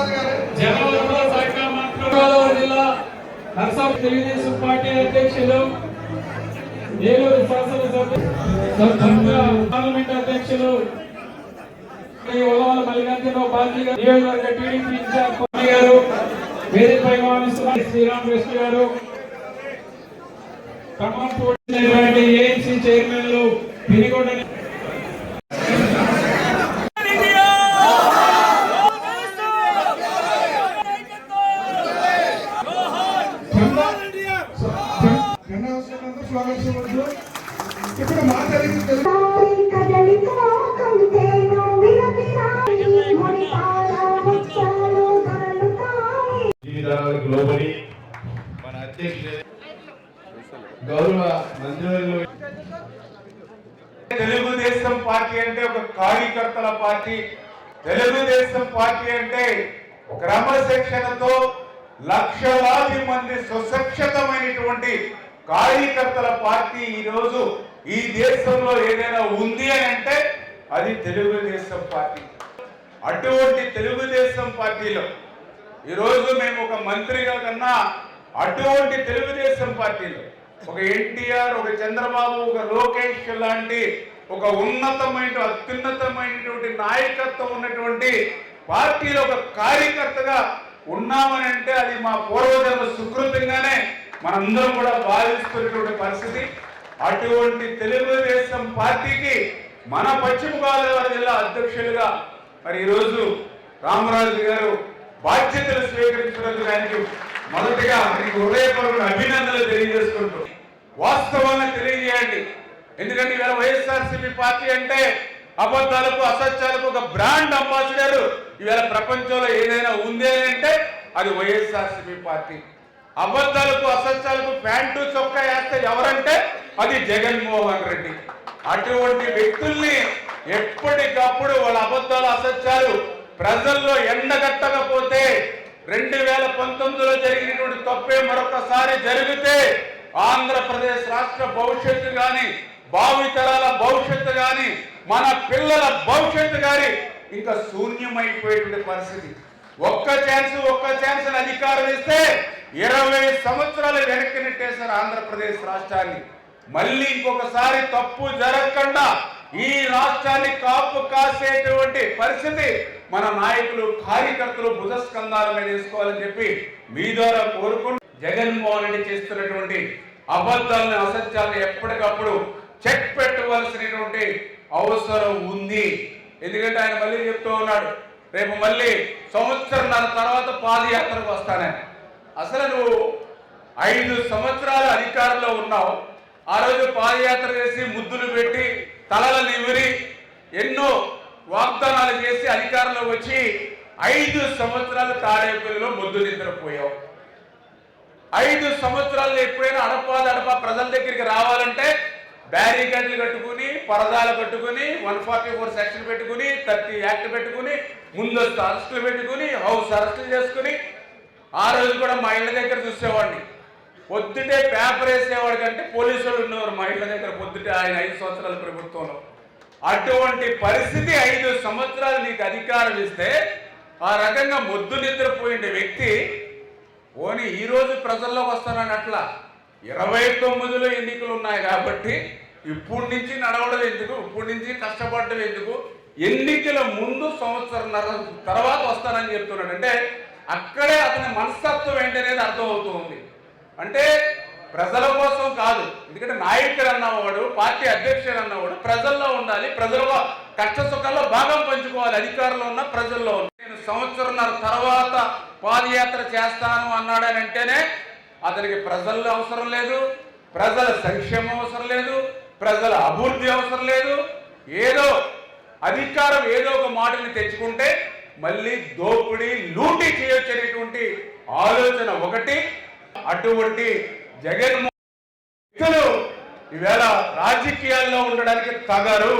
జలవనరుల మంత్రి జిల్లా నర్సాం తెలుగుదేశం పార్టీ అధ్యక్షులు ఏలూరు శాసనసభ పార్లమెంట్ అధ్యక్షులు శ్రీ ఉల్లవల పార్టీ నియోజకవర్గ టీడీపీ ఇన్ఛార్జ్ గారు వేదికపై శ్రీరామకృష్ణ గారు ఖమ్మం పోటీ ఏఎంసీ చైర్మన్లు స్వాగతించవచ్చు ఇప్పుడు మాట్లాడింది లోబడి మన అధ్యక్షుడు గౌరవ మంత్రివర్యులు తెలుగుదేశం పార్టీ అంటే ఒక కార్యకర్తల పార్టీ. తెలుగుదేశం పార్టీ అంటే క్రమశిక్షణతో లక్షలాది మంది సుశిక్షితమైనటువంటి కార్యకర్తల పార్టీ ఈరోజు ఈ దేశంలో ఏదైనా ఉంది అని అంటే అది తెలుగుదేశం పార్టీ. అటువంటి తెలుగుదేశం పార్టీలో ఈరోజు మేము ఒక మంత్రిగా కన్నా అటువంటి తెలుగుదేశం పార్టీలో ఒక ఎన్టీఆర్ ఒక చంద్రబాబు ఒక లోకేష్ లాంటి ఒక ఉన్నతమైన అత్యున్నతమైనటువంటి నాయకత్వం ఉన్నటువంటి పార్టీలో ఒక కార్యకర్తగా ఉన్నామని అంటే అది మా పూర్వజన్మ సుకృతంగానే మనందరం కూడా భావిస్తున్నటువంటి పరిస్థితి. అటువంటి తెలుగుదేశం పార్టీకి మన పశ్చిమ గోదావరి జిల్లా అధ్యక్షులుగా మరి ఈరోజు రామరాజు గారు బాధ్యతలు స్వీకరించినందుకు ఆయనకి మొదటిగా మీకు హృదయపూర్వక అభినందనలు తెలియజేసుకుంటూ వాస్తవాన్ని తెలియజేయండి. ఎందుకంటే ఇవాళ వైఎస్ఆర్సీపీ పార్టీ అంటే అబద్ధాలకు అసత్యాలకు ఒక బ్రాండ్ అంబాసిడర్ ఇవాళ ప్రపంచంలో ఏదైనా ఉంది అని అంటే అది వైఎస్ఆర్సీపీ పార్టీ. అబద్ధాలకు అసత్యాలకు ప్యాంటు చొక్కా వేస్తే ఎవరంటే అది జగన్మోహన్ రెడ్డి. అటువంటి వ్యక్తుల్ని ఎప్పటికప్పుడు వాళ్ళ అబద్ధాలు అసత్యాలు ప్రజల్లో ఎండగట్టకపోతే రెండు వేల పంతొమ్మిదిలో జరిగినటువంటి తప్పే మరొకసారి జరిగితే ఆంధ్రప్రదేశ్ రాష్ట్ర భవిష్యత్తు కానీ భావితరాల భవిష్యత్తు కానీ మన పిల్లల భవిష్యత్తు కానీ ఇంకా శూన్యమైపోయేటువంటి పరిస్థితి. ఒక్క ఛాన్స్ ఒక్క ఛాన్స్ అధికారం ఇస్తే ఇరవై సంవత్సరాలు వెనక్కి నెట్టేశారు ఆంధ్రప్రదేశ్ రాష్ట్రాన్ని. మళ్ళీ ఇంకొకసారి తప్పు జరగకుండా ఈ రాష్ట్రాన్ని కాపు కాసేటువంటి పరిస్థితి మన నాయకులు కార్యకర్తలు భుజస్కంధాల మీద వేసుకోవాలని చెప్పి మీ ద్వారా కోరుకుంటూ జగన్మోహన్ రెడ్డి చేస్తున్నటువంటి అబద్ధాలను అసత్యాలను ఎప్పటికప్పుడు చెక్ పెట్టవలసినటువంటి అవసరం ఉంది. ఎందుకంటే ఆయన మళ్ళీ చెప్తూ ఉన్నాడు రేపు మళ్ళీ సంవత్సరం తర్వాత పాదయాత్రకు వస్తానని. అసలు నువ్వు ఐదు సంవత్సరాలు అధికారంలో ఉన్నావు. ఆ రోజు పాదయాత్ర చేసి ముద్దులు పెట్టి తలలు నిమిరి ఎన్నో వాగ్దానాలు చేసి అధికారంలో వచ్చి ఐదు సంవత్సరాలు తాడేపల్లిలో ముద్దు నిద్రపోయావు. ఐదు సంవత్సరాలు ఎప్పుడైనా అడపా దడప ప్రజల దగ్గరికి రావాలంటే బ్యారికేడ్లు కట్టుకుని పరదాలు కట్టుకుని వన్ ఫార్టీ ఫోర్ సెక్షన్ పెట్టుకుని థర్టీ యాక్ట్ పెట్టుకుని ముందస్తు అరెస్టులు పెట్టుకుని హౌస్ అరెస్టులు చేసుకుని ఆ రోజు కూడా మా ఇళ్ళ దగ్గర చూసేవాడిని. పొద్దుటే పేపర్ వేసేవాడి కంటే పోలీసులు ఉన్నవారు మా ఇళ్ళ దగ్గర పొద్దుటే ఆయన ఐదు సంవత్సరాల ప్రభుత్వంలో. అటువంటి పరిస్థితి ఐదు సంవత్సరాలు నీకు అధికారం ఇస్తే ఆ రకంగా మొద్దు నిద్రపోయిన వ్యక్తి పోనీ ఈరోజు ప్రజల్లో వస్తానని అట్లా ఇరవై తొమ్మిదిలో ఎన్నికలు ఉన్నాయి కాబట్టి ఇప్పటి నుంచి నడవడం ఎందుకు? ఇప్పటి నుంచి కష్టపడడం ఎందుకు? ఎన్నికల ముందు సంవత్సరం తర్వాత వస్తానని చెప్తున్నాడు. అంటే అక్కడే అతని మనస్తత్వం ఏంటనేది అర్థమవుతుంది. అంటే ప్రజల కోసం కాదు ఎందుకంటే నాయకుడు అన్నవాడు పార్టీ అధ్యక్షుడు అన్నవాడు ప్రజల్లో ఉండాలి ప్రజల్లో కష్ట సుఖాల్లో భాగం పంచుకోవాలి అధికారంలో ఉన్న ప్రజల్లో ఉన్న నేను సంవత్సరంన్నర తర్వాత పాదయాత్ర చేస్తాను అన్నాడని అంటేనే అతనికి ప్రజల్లో అవసరం లేదు ప్రజల సంక్షేమం అవసరం లేదు ప్రజల అభివృద్ధి అవసరం లేదు. ఏదో అధికారం ఏదో ఒక మాటని తెచ్చుకుంటే మళ్ళీ దోపిడీ లూటీ చేయొచ్చు అనేటువంటి ఆలోచన ఒకటి. అటువంటి జగన్మోహన్ వ్యక్తులు ఈవేళ రాజకీయాల్లో ఉండడానికి తగరు.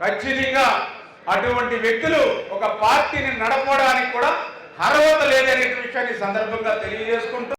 ఖచ్చితంగా అటువంటి వ్యక్తులు ఒక పార్టీని నడపడానికి కూడా అర్హత లేదనే విషయాన్ని సందర్భంగా తెలియజేసుకుంటూ